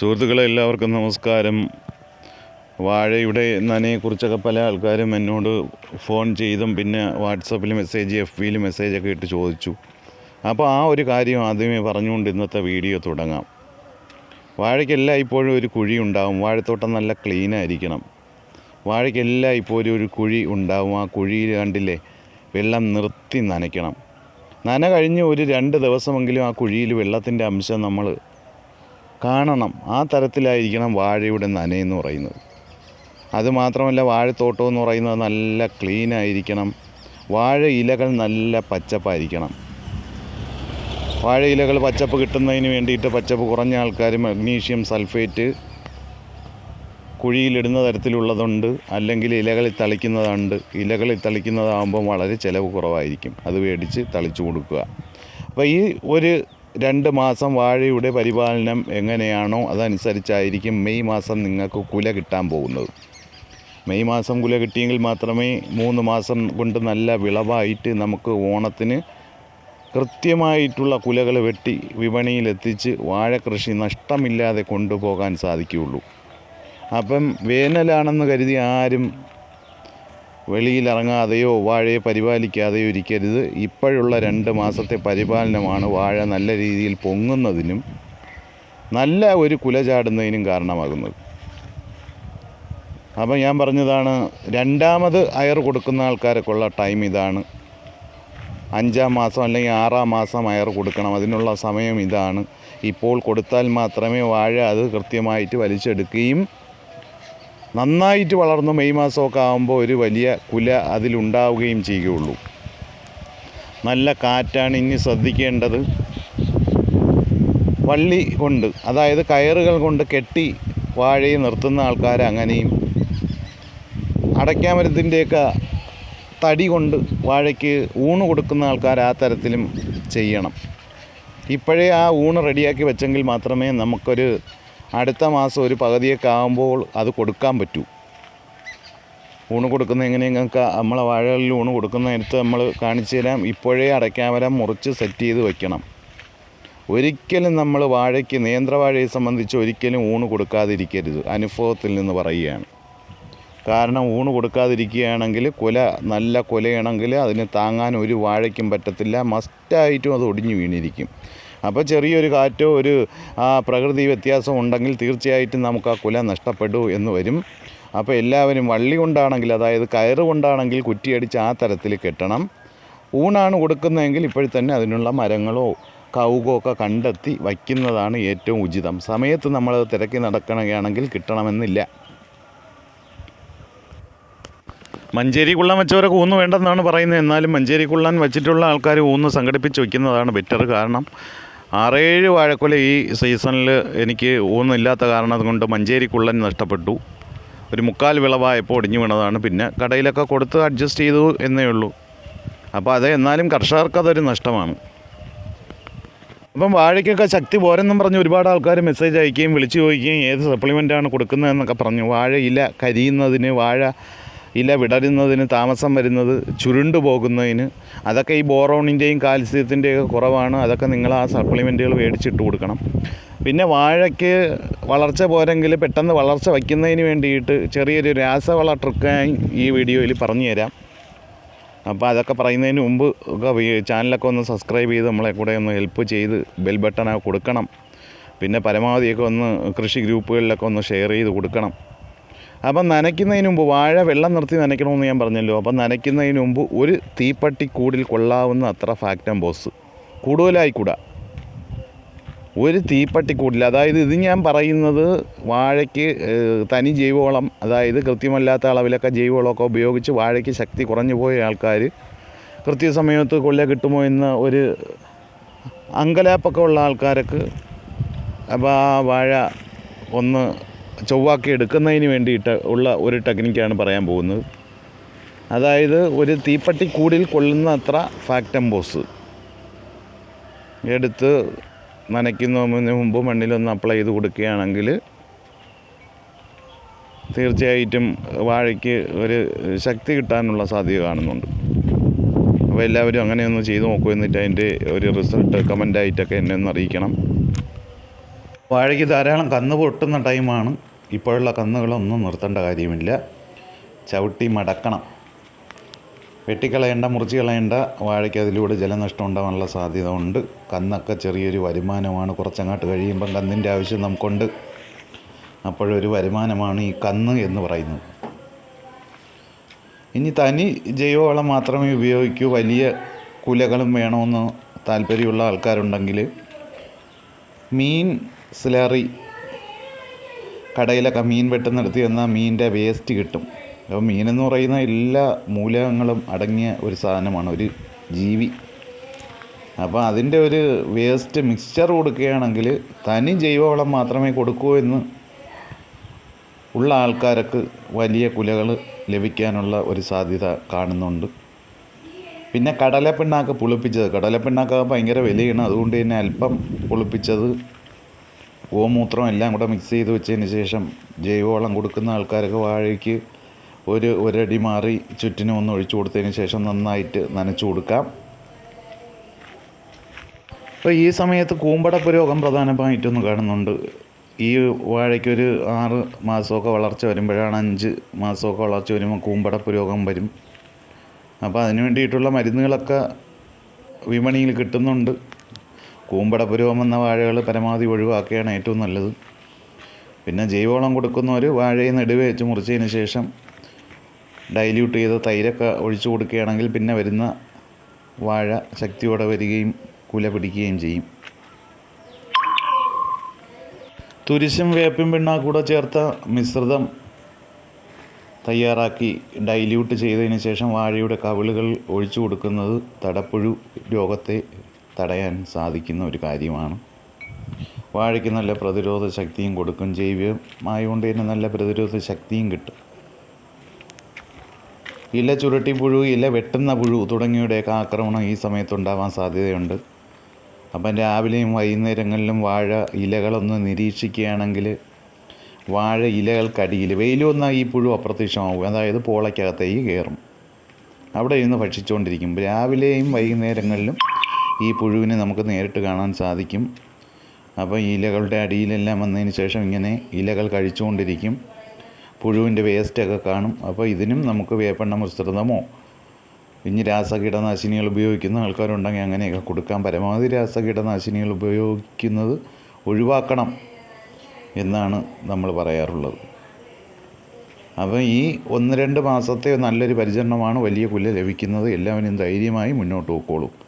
സുഹൃത്തുക്കളെ എല്ലാവർക്കും നമസ്കാരം. വാഴയുടെ നനയെക്കുറിച്ചൊക്കെ പല ആൾക്കാരും എന്നോട് ഫോൺ ചെയ്തും പിന്നെ വാട്സപ്പിൽ മെസ്സേജ് എഫ് ബിയിൽ മെസ്സേജൊക്കെ ഇട്ട് ചോദിച്ചു. അപ്പോൾ ആ ഒരു കാര്യം ആദ്യമേ പറഞ്ഞുകൊണ്ട് ഇന്നത്തെ വീഡിയോ തുടങ്ങാം. വാഴയ്ക്കെല്ലാം ഇപ്പോഴും ഒരു കുഴി ഉണ്ടാവും. വാഴത്തോട്ടം നല്ല ക്ലീൻ ആയിരിക്കണം. വാഴയ്ക്കെല്ലാം ഇപ്പോഴും ഒരു കുഴി ഉണ്ടാവും. ആ കുഴിയിൽ കണ്ടില്ലേ? വെള്ളം നിർത്തി നനയ്ക്കണം. നന കഴിഞ്ഞ് ഒരു രണ്ട് ദിവസമെങ്കിലും ആ കുഴിയിൽ വെള്ളത്തിന്റെ അംശം നമ്മൾ കാണണം. ആ തരത്തിലായിരിക്കണം വാഴയുടെ നനയെന്ന് പറയുന്നത്. അതുമാത്രമല്ല വാഴത്തോട്ടം എന്ന് പറയുന്നത് നല്ല ക്ലീൻ ആയിരിക്കണം. വാഴ ഇലകൾ നല്ല പച്ചപ്പായിരിക്കണം. വാഴ ഇലകൾ പച്ചപ്പ് കിട്ടുന്നതിന് വേണ്ടിയിട്ട് പച്ചപ്പ് കുറഞ്ഞ ആൾക്കാർ മഗ്നീഷ്യം സൾഫേറ്റ് കുഴിയിലിടുന്ന തരത്തിലുള്ളതുണ്ട്. അല്ലെങ്കിൽ ഇലകളിൽ തളിക്കുന്നതുണ്ട്. ഇലകളിൽ തളിക്കുന്നതാകുമ്പോൾ വളരെ ചിലവ് കുറവായിരിക്കും. അത് മേടിച്ച് തളിച്ചു കൊടുക്കുക. അപ്പോൾ ഈ ഒരു രണ്ട് മാസം വാഴയുടെ പരിപാലനം എങ്ങനെയാണോ അതനുസരിച്ചായിരിക്കും മെയ് മാസം നിങ്ങൾക്ക് കുല കിട്ടാൻ പോകുന്നത്. മെയ് മാസം കുല കിട്ടിയെങ്കിൽ മാത്രമേ മൂന്ന് മാസം കൊണ്ട് നല്ല വിളവായിട്ട് നമുക്ക് ഓണത്തിന് കൃത്യമായിട്ടുള്ള കുലകൾ വെട്ടി വിപണിയിലെത്തിച്ച് വാഴ കൃഷി നഷ്ടമില്ലാതെ കൊണ്ടുപോകാൻ സാധിക്കുകയുള്ളൂ. അപ്പം വേനലാണെന്ന് കരുതി ആരും വെളിയിലിറങ്ങാതെയോ വാഴയെ പരിപാലിക്കാതെയോ ഇരിക്കരുത്. ഇപ്പോഴുള്ള രണ്ട് മാസത്തെ പരിപാലനമാണ് വാഴ നല്ല രീതിയിൽ പൊങ്ങുന്നതിനും നല്ല ഒരു കുല ചാടുന്നതിനും കാരണമാകുന്നത്. അപ്പം ഞാൻ പറഞ്ഞതാണ് രണ്ടാമത് അയർ കൊടുക്കുന്ന ആൾക്കാരൊക്കെയുള്ള ടൈം ഇതാണ്. അഞ്ചാം മാസം അല്ലെങ്കിൽ ആറാം മാസം അയർ കൊടുക്കണം. അതിനുള്ള സമയം ഇതാണ്. ഇപ്പോൾ കൊടുത്താൽ മാത്രമേ വാഴ അത് കൃത്യമായിട്ട് വലിച്ചെടുക്കുകയും നന്നായിട്ട് വളർന്ന് മെയ് മാസമൊക്കെ ആകുമ്പോൾ ഒരു വലിയ കുല അതിലുണ്ടാവുകയും ചെയ്യുകയുള്ളൂ. നല്ല കാറ്റാണ് ഇനി ശ്രദ്ധിക്കേണ്ടത്. വള്ളി കൊണ്ട് അതായത് കയറുകൾ കൊണ്ട് കെട്ടി വാഴയെ നിർത്തുന്ന ആൾക്കാർ അങ്ങനെയും അടയ്ക്കാമരത്തിന്റെയൊക്കെ തടി കൊണ്ട് വാഴയ്ക്ക് ഊണ് കൊടുക്കുന്ന ആൾക്കാർ ആ തരത്തിലും ചെയ്യണം. ഇപ്പോഴേ ആ ഊണ് റെഡിയാക്കി വെച്ചെങ്കിൽ മാത്രമേ നമുക്കൊരു അടുത്ത മാസം ഒരു പകുതിയൊക്കെ ആകുമ്പോൾ അത് കൊടുക്കാൻ പറ്റൂ. ഊണ് കൊടുക്കുന്ന എങ്ങനെയൊക്കെ നമ്മളെ വാഴകളിൽ ഊണ് കൊടുക്കുന്ന നേരത്ത് നമ്മൾ കാണിച്ചു തരാം. ഇപ്പോഴേ അടയ്ക്കാമരം മുറിച്ച് സെറ്റ് ചെയ്ത് വയ്ക്കണം ഒരിക്കലും നമ്മൾ വാഴയ്ക്ക് നേന്ത്രവാഴയെ സംബന്ധിച്ച് ഒരിക്കലും ഊണ് കൊടുക്കാതിരിക്കരുത്. അനുഭവത്തിൽ നിന്ന് പറയുകയാണ്. കാരണം ഊണ് കൊടുക്കാതിരിക്കുകയാണെങ്കിൽ കൊല നല്ല കുലയാണെങ്കിൽ അതിന് താങ്ങാൻ ഒരു വാഴയ്ക്കും പറ്റത്തില്ല. മസ്റ്റായിട്ടും അത് ഒടിഞ്ഞു വീണിരിക്കും. അപ്പോൾ ചെറിയൊരു കാറ്റോ ഒരു പ്രകൃതി വ്യത്യാസം ഉണ്ടെങ്കിൽ തീർച്ചയായിട്ടും നമുക്ക് ആ കുല നഷ്ടപ്പെടൂ എന്ന് വരും. അപ്പോൾ എല്ലാവരും വള്ളി കൊണ്ടാണെങ്കിൽ അതായത് കയറ് കൊണ്ടാണെങ്കിൽ കുറ്റിയടിച്ച് ആ തരത്തിൽ കെട്ടണം. ഊണാണ് കൊടുക്കുന്നതെങ്കിൽ ഇപ്പോഴത്തന്നെ അതിനുള്ള മരങ്ങളോ കൗകോ ഒക്കെ കണ്ടെത്തി വയ്ക്കുന്നതാണ് ഏറ്റവും ഉചിതം. സമയത്ത് നമ്മൾ തിരക്കി നടക്കണമെങ്കിൽ കിട്ടണമെന്നില്ല. മഞ്ചേരി കുള്ളൻ വെച്ചവരൊക്കെ ഊന്ന് വേണ്ടെന്നാണ് പറയുന്നത്. എന്നാലും മഞ്ചേരി കുള്ളൻ വെച്ചിട്ടുള്ള ആൾക്കാർ ഊന്ന് സംഘടിപ്പിച്ച് വയ്ക്കുന്നതാണ് ബെറ്റർ കാരണം. ആറേഴ് വാഴക്കൊല ഈ സീസണിൽ എനിക്ക് ഊന്നില്ലാത്ത കാരണം കൊണ്ട് മഞ്ചേരി കുള്ളൻ നഷ്ടപ്പെട്ടു. ഒരു മുക്കാൽ വിളവായപ്പോൾ ഒടിഞ്ഞു വീണതാണ്. പിന്നെ കടയിലൊക്കെ കൊടുത്ത് അഡ്ജസ്റ്റ് ചെയ്തു എന്നേ ഉള്ളൂ. അപ്പോൾ അത് എന്നാലും കർഷകർക്ക് അതൊരു നഷ്ടമാണ്. അപ്പം വാഴയ്ക്കൊക്കെ ശക്തി പോരെന്നും പറഞ്ഞ് ഒരുപാട് ആൾക്കാർ മെസ്സേജ് അയക്കുകയും വിളിച്ചു ചോദിക്കുകയും ഏത് സപ്ലിമെന്റാണ് കൊടുക്കുന്നതെന്നൊക്കെ പറഞ്ഞു. വാഴ ഇല കരിയുന്നതിന് വാഴ ഇല വിടരുന്നതിന് താമസം വരുന്നത് ചുരുണ്ടു പോകുന്നതിന്. അതൊക്കെ ഈ ബോറോണിന്റെയും കാൽസ്യത്തിന്റെയൊക്കെ കുറവാണ്. അതൊക്കെ നിങ്ങൾ ആ സപ്ലിമെന്റുകൾ മേടിച്ചിട്ട് കൊടുക്കണം. പിന്നെ വാഴയ്ക്ക് വളർച്ച പോരെങ്കിൽ പെട്ടെന്ന് വളർച്ച വയ്ക്കുന്നതിന് വേണ്ടിയിട്ട് ചെറിയൊരു രാസവള ട്രിക്കായി ഈ വീഡിയോയിൽ പറഞ്ഞു തരാം അപ്പോൾ അതൊക്കെ പറയുന്നതിന് മുമ്പ് ചാനലൊക്കെ ഒന്ന് സബ്സ്ക്രൈബ് ചെയ്ത് നമ്മളെ കൂടെ ഒന്ന് ഹെൽപ്പ് ചെയ്ത് ബെൽ ബട്ടൺ കൊടുക്കണം. പിന്നെ പരമാവധിയൊക്കെ ഒന്ന് കൃഷി ഗ്രൂപ്പുകളിലൊക്കെ ഒന്ന് ഷെയർ ചെയ്ത് കൊടുക്കണം. അപ്പം നനയ്ക്കുന്നതിന് മുമ്പ് വാഴ വെള്ളം നിർത്തി നനയ്ക്കണമെന്ന് ഞാൻ പറഞ്ഞല്ലോ. അപ്പം നനയ്ക്കുന്നതിന് മുമ്പ് ഒരു തീപ്പട്ടി കൂടിൽ കൊള്ളാവുന്ന അത്ര ഫാക്ടം ബോസ്. കൂടുതലായിക്കൂടാ. ഒരു തീപ്പട്ടി കൂടിൽ അതായത് ഇത് ഞാൻ പറയുന്നത് വാഴയ്ക്ക് തനി ജൈവവളം അതായത് കൃത്യമല്ലാത്ത അളവിലൊക്കെ ജൈവവളമൊക്കെ ഉപയോഗിച്ച് വാഴയ്ക്ക് ശക്തി കുറഞ്ഞു പോയ ആൾക്കാർ കൃത്യസമയത്ത് കൊല്ല കിട്ടുമോ എന്ന ഒരു അങ്കലാപ്പൊക്കെ ഉള്ള ആൾക്കാർക്ക് അപ്പോൾ ആ വാഴ ഒന്ന് ചൊവ്വാക്കി എടുക്കുന്നതിന് വേണ്ടിയിട്ട് ഉള്ള ഒരു ടെക്നിക്കാണ് പറയാൻ പോകുന്നത്. അതായത് ഒരു തീപ്പട്ടി കൂടിൽ കൊള്ളുന്ന അത്ര ഫാക്ടംബോസ് എടുത്ത് നനയ്ക്കുന്നതിന് മുമ്പ് മണ്ണിലൊന്ന് അപ്ലൈ ചെയ്ത് കൊടുക്കുകയാണെങ്കിൽ തീർച്ചയായിട്ടും വാഴയ്ക്ക് ഒരു ശക്തി കിട്ടാനുള്ള സാധ്യത കാണുന്നുണ്ട്. അപ്പോൾ എല്ലാവരും അങ്ങനെയൊന്ന് ചെയ്ത് നോക്കൂ എന്നിട്ട് അതിന്റെ ഒരു റിസൾട്ട് കമന്റായിട്ടൊക്കെ എന്നെ ഒന്ന് അറിയിക്കണം. വാഴയ്ക്ക് ധാരാളം കന്ന് പൊട്ടുന്ന ടൈമാണ് ഇപ്പോഴുള്ള കന്നുകളൊന്നും നിർത്തേണ്ട കാര്യമില്ല. ചവിട്ടി മടക്കണം. വെട്ടിക്കളയേണ്ട മുറിച്ച് കളയേണ്ട വാഴയ്ക്ക് അതിലൂടെ ജലനഷ്ടം ഉണ്ടാകാനുള്ള സാധ്യത ഉണ്ട്. കന്നൊക്കെ ചെറിയൊരു വരുമാനമാണ്. കുറച്ചങ്ങോട്ട് കഴിയുമ്പം കന്നിന്റെ ആവശ്യം നമുക്കുണ്ട്. അപ്പോഴൊരു വരുമാനമാണ് ഈ കന്ന് എന്ന് പറയുന്നത്. ഇനി തനി ജൈവവളം മാത്രമേ ഉപയോഗിക്കൂ. വലിയ കുലകളും വേണമെന്ന് താല്പര്യമുള്ള ആൾക്കാരുണ്ടെങ്കിൽ മീൻ സ്ലറി കടയിലൊക്കെ മീൻ വെട്ടുന്നിടത്ത് ചെന്നാൽ മീനിന്റെ വേസ്റ്റ് കിട്ടും. അപ്പോൾ മീനെന്ന് പറയുന്ന എല്ലാ മൂലകങ്ങളും അടങ്ങിയ ഒരു സാധനമാണ് ഒരു ജീവി. അപ്പോൾ അതിന്റെ ഒരു വേസ്റ്റ് മിക്സ്ചർ കൊടുക്കുകയാണെങ്കിൽ തനി ജൈവവളം മാത്രമേ കൊടുക്കൂ എന്ന് ഉള്ള ആൾക്കാർക്ക് വലിയ കുലകൾ ലഭിക്കാനുള്ള ഒരു സാധ്യത കാണുന്നുണ്ട്. പിന്നെ കടലപ്പിണ്ണാക്ക് പുളിപ്പിച്ചത്. കടലപ്പിണ്ണാക്ക് ഭയങ്കര വിലയാണ്. അതുകൊണ്ട് തന്നെ അല്പം പുളിപ്പിച്ചത് ഗോമൂത്രം എല്ലാം കൂടെ മിക്സ് ചെയ്ത് വെച്ചതിന് ശേഷം ജൈവവളം കൊടുക്കുന്ന ആൾക്കാരൊക്കെ വാഴയ്ക്ക് ഒരു ഒരടി മാറി ചുറ്റിനും ഒന്ന് ഒഴിച്ചു കൊടുത്തതിന് ശേഷം നന്നായിട്ട് നനച്ചു കൊടുക്കാം. അപ്പോൾ ഈ സമയത്ത് കൂമ്പടപ്പ് രോഗം പ്രധാനമായിട്ടൊന്ന് കാണുന്നുണ്ട്. ഈ വാഴയ്ക്കൊരു ആറ് മാസമൊക്കെ വളർച്ച വരുമ്പോഴാണ് അഞ്ച് മാസമൊക്കെ വളർച്ച വരുമ്പോൾ കൂമ്പടപ്പ് രോഗം വരും. അപ്പോൾ അതിന് വേണ്ടിയിട്ടുള്ള മരുന്നുകളൊക്കെ വിപണിയിൽ കിട്ടുന്നുണ്ട്. കൂമ്പടപ്പ് രോഗം എന്ന വാഴകൾ പരമാവധി ഒഴിവാക്കുകയാണ് ഏറ്റവും നല്ലത്. പിന്നെ ജൈവവളം കൊടുക്കുന്നവർ വാഴയെ നെടുവെ വെച്ച് മുറിച്ചതിന് ശേഷം ഡൈല്യൂട്ട് ചെയ്ത തൈരൊക്കെ ഒഴിച്ചു കൊടുക്കുകയാണെങ്കിൽ പിന്നെ വരുന്ന വാഴ ശക്തിയോടെ വരികയും കുല പിടിക്കുകയും ചെയ്യും. തുരിശും വേപ്പും പിണ്ണാക്കും കൂടെ ചേർത്ത മിശ്രിതം തയ്യാറാക്കി ഡൈല്യൂട്ട് ചെയ്തതിന് ശേഷം വാഴയുടെ കവിളുകൾ ഒഴിച്ചു കൊടുക്കുന്നത് തടപ്പുഴു രോഗത്തെ തടയാൻ സാധിക്കുന്ന ഒരു കാര്യമാണ്. വാഴയ്ക്ക് നല്ല പ്രതിരോധ ശക്തിയും കൊടുക്കും. ജൈവമായതുകൊണ്ട് തന്നെ നല്ല പ്രതിരോധ ശക്തിയും കിട്ടും. ഇല ചുരുട്ടി പുഴു ഇല വെട്ടുന്ന പുഴു തുടങ്ങിയവയുടെയൊക്കെ ആക്രമണം ഈ സമയത്തുണ്ടാവാൻ സാധ്യതയുണ്ട്. അപ്പം രാവിലെയും വൈകുന്നേരങ്ങളിലും വാഴ ഇലകളൊന്ന് നിരീക്ഷിക്കുകയാണെങ്കിൽ വാഴ ഇലകൾക്കടിയിൽ വെയിൽ വന്നാൽ ഈ പുഴു അപ്രത്യക്ഷമാവും. അതായത് പോളയ്ക്കകത്തേക്ക് കയറും. അവിടെ ഇരുന്ന് ഭക്ഷിച്ചുകൊണ്ടിരിക്കും. രാവിലെയും വൈകുന്നേരങ്ങളിലും ഈ പുഴുവിനെ നമുക്ക് നേരിട്ട് കാണാൻ സാധിക്കും. അപ്പോൾ ഇലകളുടെ അടിയിലെല്ലാം വന്നതിന് ശേഷം ഇങ്ങനെ ഇലകൾ കഴിച്ചുകൊണ്ടിരിക്കും. പുഴുവിന്റെ വേസ്റ്റൊക്കെ കാണും. അപ്പോൾ ഇതിനും നമുക്ക് വേപ്പെണ്ണ മിശ്രിതമോ ഇനി രാസകീടനാശിനികൾ ഉപയോഗിക്കുന്ന ആൾക്കാരുണ്ടെങ്കിൽ അങ്ങനെയൊക്കെ കൊടുക്കാം പരമാവധി രാസകീടനാശിനികൾ ഉപയോഗിക്കുന്നത് ഒഴിവാക്കണം എന്നാണ് നമ്മൾ പറയാറുള്ളത്. അപ്പോൾ ഈ ഒന്ന് രണ്ട് മാസത്തെ നല്ലൊരു പരിചരണമാണ് വലിയ പുല്ല് ലഭിക്കുന്നത്. എല്ലാവരും ധൈര്യമായി മുന്നോട്ട് പോയിക്കോളും.